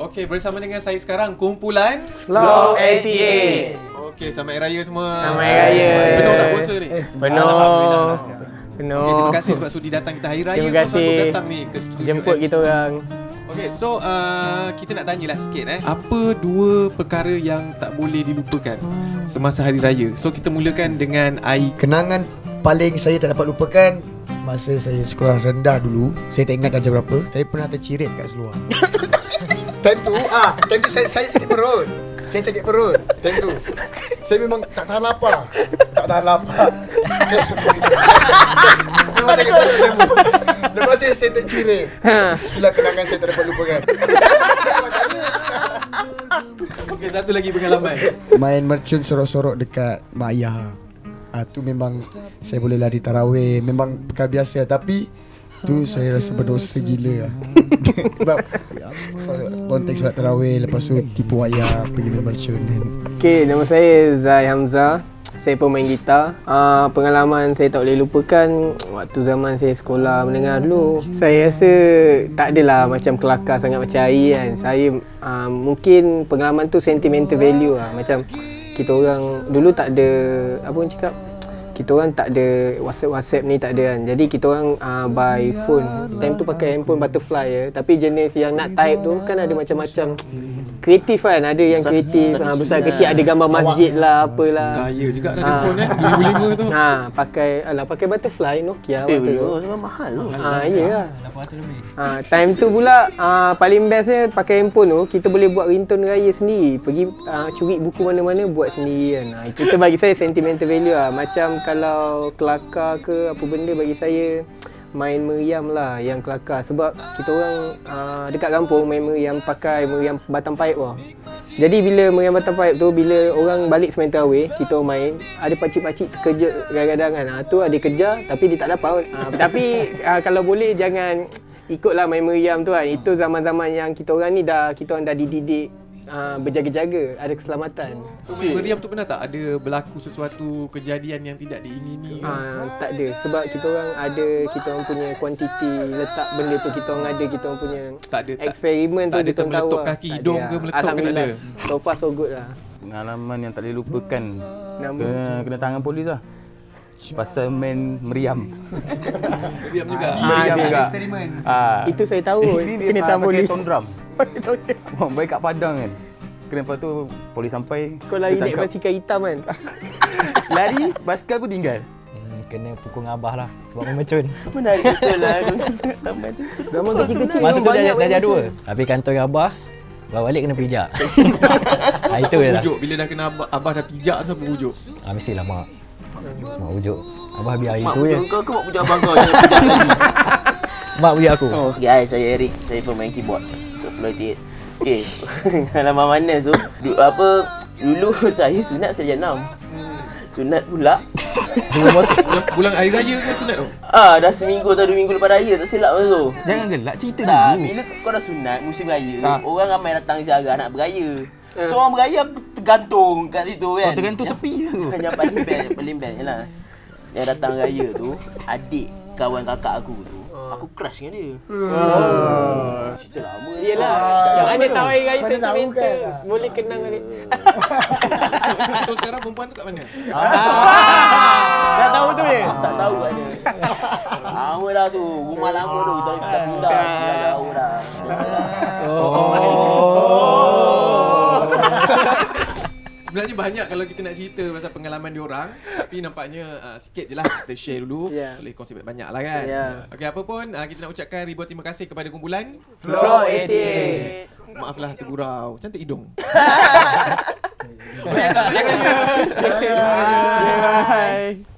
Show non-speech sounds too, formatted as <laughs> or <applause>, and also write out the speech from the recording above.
Okey, bersama dengan saya sekarang kumpulan Flow 88. Okey, selamat Hari Raya semua. Selamat Hari Raya. Penuh tak puasa ni? Penuh. Penuh. Okey, terima kasih sebab sudi datang kita Hari Raya. Terima kasih. datang ni ke studio. Jemput kan? kita orang. Okey, so uh, kita nak tanyalah sikit eh. Apa dua perkara yang tak boleh dilupakan semasa Hari Raya? So kita mulakan dengan Ai. Kenangan paling saya tak dapat lupakan Masa saya sekolah rendah dulu Saya tak ingat darjah berapa Saya pernah tercirit kat seluar <laughs> Time tu ah, Time tu saya, saya sakit perut. Saya sakit perut. Time tu Saya memang tak tahan lapar. Tak tahan lapar. Memang sakit perut time tu Lepas saya, saya tercirit Itulah kenangan saya tak dapat lupakan Okey, satu lagi pengalaman. Main mercun sorok-sorok dekat mak ayah ah, Tu memang Saya boleh lari tarawih. Memang perkara biasa Tapi Tu saya rasa berdosa gila lah <laughs> Sebab Konteks solat tarawih Lepas tu tipu ayah Pergi main mercun Okay, nama saya Zai Hamzah. Saya pemain gitar. Uh, pengalaman saya tak boleh lupakan waktu zaman saya sekolah menengah dulu. Saya rasa tak adalah macam kelakar sangat macam Ai kan. Saya uh, mungkin pengalaman tu sentimental value lah. Macam kita orang dulu tak ada apa orang cakap kita orang tak ada WhatsApp WhatsApp ni tak ada kan. Jadi kita orang uh, by phone. Time tu pakai handphone butterfly ya. Tapi jenis yang nak type tu kan ada macam-macam kreatif kan. Ada yang kreatif uh, besar kecil ada gambar masjid lah apalah. Kaya juga dah Ah. telefon eh 2005 tu. Ha, <laughs> pakai alah pakai butterfly Nokia waktu tu. mahal tu. Ha, ya lah. Ha, time tu pula uh, paling bestnya pakai handphone tu kita boleh buat ringtone raya sendiri. Pergi uh, curi buku mana-mana buat sendiri kan. Ha, itu tu bagi saya sentimental value lah. Macam kalau kelakar ke apa benda bagi saya main meriam lah yang kelakar sebab kita orang uh, dekat kampung main meriam pakai meriam batang paip lah. Jadi bila meriam batang paip tu bila orang balik semain tarawih kita main ada pakcik-pakcik terkejut kadang-kadang kan. Ha, tu ada kejar tapi dia tak dapat. Ha, tapi uh, kalau boleh jangan ikutlah main meriam tu kan. Itu zaman-zaman yang kita orang ni dah kita orang dah dididik uh, berjaga-jaga, ada keselamatan. So meriam tu pernah tak ada berlaku sesuatu kejadian yang tidak diingini? Uh, tak ada sebab kita orang ada kita orang punya kuantiti letak benda tu kita orang ada kita orang punya Tak ada tak, eksperimen tu tak ada dia orang tahu termeletup lah. kaki Tak hidung ada ke meletup ke tak Alhamdulillah. ada? So far so good lah. Pengalaman yang tak boleh lupakan. Nama Kena, kena tangan polis lah. Pasal main meriam. <laughs> meriam juga. Meriam juga. Ah. itu saya tahu. Ini dia Kena ah, tahu pakai polis. Wah, baik kat Padang kan. Kena lepas tu polis sampai. Kau lari naik basikal hitam kan? <laughs> Lari, basikal pun tinggal. Hmm, kena pukul ngabah lah sebab memecun. Menarik betul lah. <laughs> Gambar kecil-kecil Masa memang tu dah, ada dua. Tapi kantor abah bawa balik kena pijak. ha, <laughs> itu je lah. Bujuk bila dah kena abah, abah dah pijak siapa bujuk? Ha, mestilah mak. Mak ujuk. Abah biar Mak itu je. pujuk kau, kau mak pujuk abang kau. Mak ujuk aku. Oh, okay, hai, saya Eric. Saya pemain keyboard 88. Okay, <laughs> pengalaman mana tu? Du, apa, dulu <laughs> saya sunat saya enam. Sunat pula. <laughs> bulan, bulan hari raya ke sunat tu? Ah, dah seminggu atau dua minggu lepas raya tak silap masa tu. Jangan gelak, cerita Tak, dulu. bila kau dah sunat musim raya, Ah. orang ramai datang ziarah nak beraya. So orang beraya tergantung kat situ kan. Oh, tergantung sepi tu. Yang paling best, yang paling best lah. Yang datang raya tu, adik kawan kakak aku tu, aku crush dengan dia. Cerita lama je. Yelah, macam mana tahu hari raya sentimental. Boleh kenang balik. <laughs> So sekarang perempuan tu kat mana? Dah tahu tu ya? Tak tahu ada. <laughs> Lama dah tu. Rumah lama tu. Kita kita pindah. Pindah jauh Sebenarnya banyak kalau kita nak cerita pasal pengalaman diorang Tapi nampaknya uh, sikit je lah kita share dulu Ya. Boleh kongsi banyak lah kan Ya. Okey apa pun uh, kita nak ucapkan ribuan terima kasih kepada kumpulan Flow 88. Maaflah tergurau Cantik hidung <laughs> Bye.